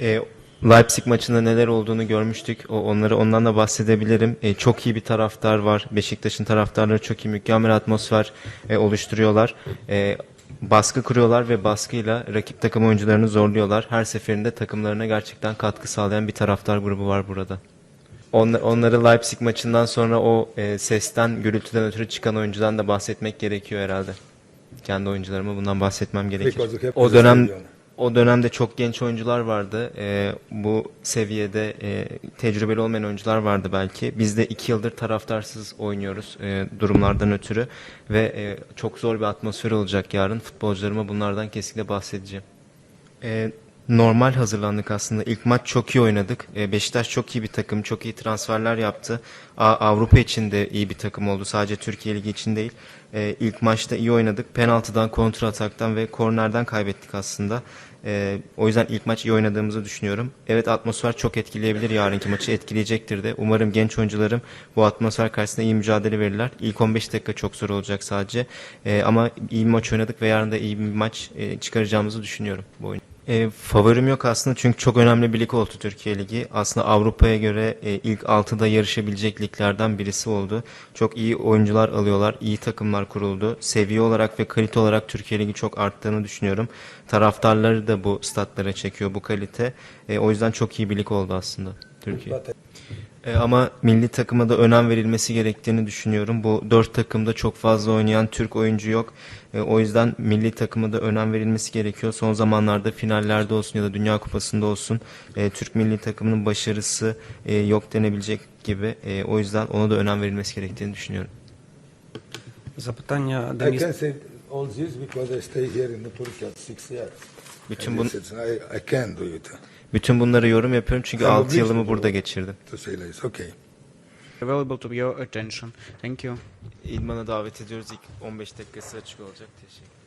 E, Leipzig maçında neler olduğunu görmüştük. O, onları ondan da bahsedebilirim. E, çok iyi bir taraftar var. Beşiktaş'ın taraftarları çok iyi, mükemmel atmosfer e, oluşturuyorlar. E, baskı kuruyorlar ve baskıyla rakip takım oyuncularını zorluyorlar. Her seferinde takımlarına gerçekten katkı sağlayan bir taraftar grubu var burada. Onlar, onları Leipzig maçından sonra o e, sesten, gürültüden ötürü çıkan oyuncudan da bahsetmek gerekiyor herhalde. Kendi oyuncularıma bundan bahsetmem gerekir. O dönem. O dönemde çok genç oyuncular vardı. E, bu seviyede e, tecrübeli olmayan oyuncular vardı belki. Biz de iki yıldır taraftarsız oynuyoruz e, durumlardan ötürü ve e, çok zor bir atmosfer olacak yarın. Futbolcularıma bunlardan kesinlikle bahsedeceğim. E, normal hazırlandık aslında. İlk maç çok iyi oynadık. E, Beşiktaş çok iyi bir takım, çok iyi transferler yaptı. Avrupa için de iyi bir takım oldu. Sadece Türkiye Ligi için değil. E, ilk maçta iyi oynadık. Penaltıdan, kontra ataktan ve kornerden kaybettik aslında. E, o yüzden ilk maç iyi oynadığımızı düşünüyorum. Evet atmosfer çok etkileyebilir yarınki maçı etkileyecektir de. Umarım genç oyuncularım bu atmosfer karşısında iyi mücadele verirler. İlk 15 dakika çok zor olacak sadece. Ama iyi maç oynadık ve yarın da iyi bir maç çıkaracağımızı düşünüyorum bu oyun. E, favorim yok aslında çünkü çok önemli bir lig oldu Türkiye Ligi. Aslında Avrupa'ya göre e, ilk 6'da yarışabilecek liglerden birisi oldu. Çok iyi oyuncular alıyorlar, iyi takımlar kuruldu. Seviye olarak ve kalite olarak Türkiye Ligi çok arttığını düşünüyorum. Taraftarları da bu statlara çekiyor bu kalite. E, o yüzden çok iyi bir lig oldu aslında Türkiye. E, ama milli takıma da önem verilmesi gerektiğini düşünüyorum. Bu dört takımda çok fazla oynayan Türk oyuncu yok. E, o yüzden milli takıma da önem verilmesi gerekiyor. Son zamanlarda finallerde olsun ya da Dünya Kupası'nda olsun e, Türk milli takımının başarısı e, yok denebilecek gibi. E, o yüzden ona da önem verilmesi gerektiğini düşünüyorum. Zapytania I Denis can say all this because I stay here in the Turkey at six years. Bütün, bun, I, I can do it bütün bunları yorum yapıyorum çünkü I'm 6 obliged yılımı burada geçirdim. to say like this. Okay. available to your attention. Thank you. İlman'a davet ediyoruz. İlk 15 dakikası açık olacak. Teşekkür